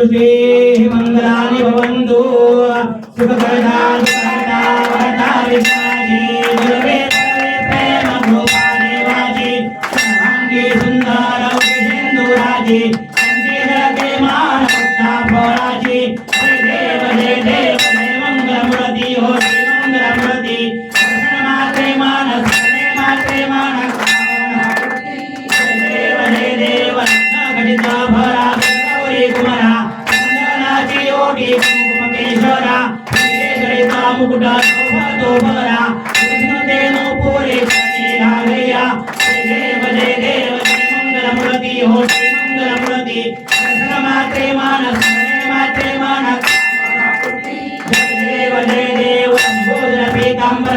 సంతుష్టి మంగళాని భవంతు శుభకరణాలు ముకుట శోభ దోబరా కృష్ణదేను పూరే శని నాగయ్య జయ దేవ జయ దేవ జయ మంగళమురతి ఓ శ్రీ మంగళమురతి. కృష్ణ మాత్రే మానస మాత్రే మానస. జయ దేవ జయ దేవ సంబోధన పీతాంబర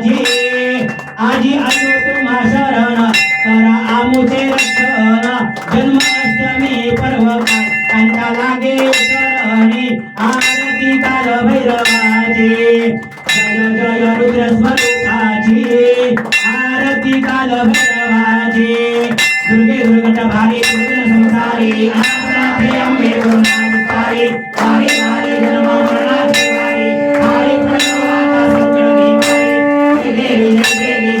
माधव भगवाजे दुर्गे दुर्गटभारि दुर्गसंसारि आश्राभयं मे गुरुनाथारि हरि हरि नमो हरि हरि प्रणवाता सुकृति देवी देवी